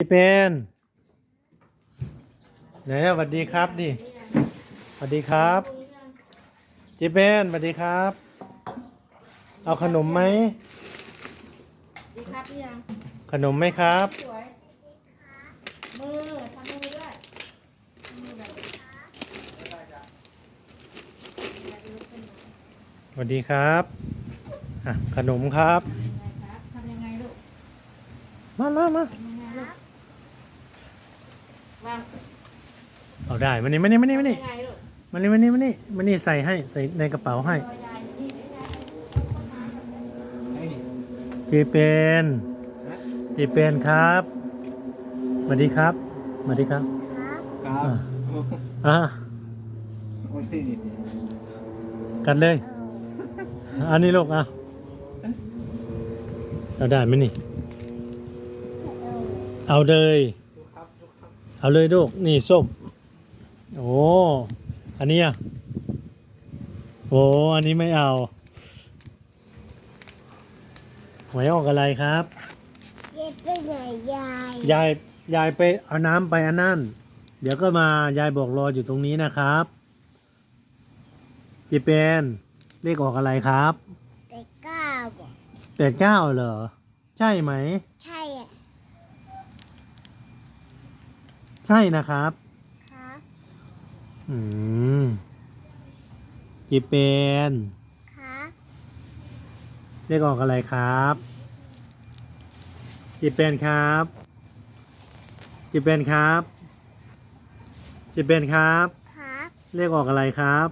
พี่เป็นไหนอะสวัสดีครับดิสวัสดีครับจีเป็นสวัสดีครับ เอาขนมไหมดีครับพี่ยังขนมไหมครับ สวยมือทำมือด้วยทำมือแบบสวัสดีครับอะขนมครับยังไงครับทำยังไงลูกมามามา ทำยังไงลูกวางเอาได้มานี่มานี่มานี่มานี่ยังไงลูกมานี่มานี่มานี่มานี่ใส่ให้ใส่ในกระเป๋าให้ตัวยายนี่ได้ไงจีเป็นจีเป็นครับสวัสดีครับสวัสดีครับครับอะโอ้ยนี่กันเลย อันนี้ลูกอะเอาได้ไหมนี่ เอาเลย เอาเลยลูกนี่ส้ม โอ้อันนี้อะโอ้อันนี้ไม่เอาหวยออกอะไรครับเย็ดไปไหนยายยายยายไปเอาน้ำไปอันนั่น เดี๋ยวก็มายายบอกรออยู่ตรงนี้นะครับจีเป็นเลขออกอะไรครับ ไปก้าบอกแปดเก้าเหรอ ใช่ไหม ใช่อะ ใช่นะครับ ครับอืมจีเป็นครับเลขออกอะไรครับจีเป็นครับจีเป็นครับจีเป็นครับ ครับเลขออกอะไรครับ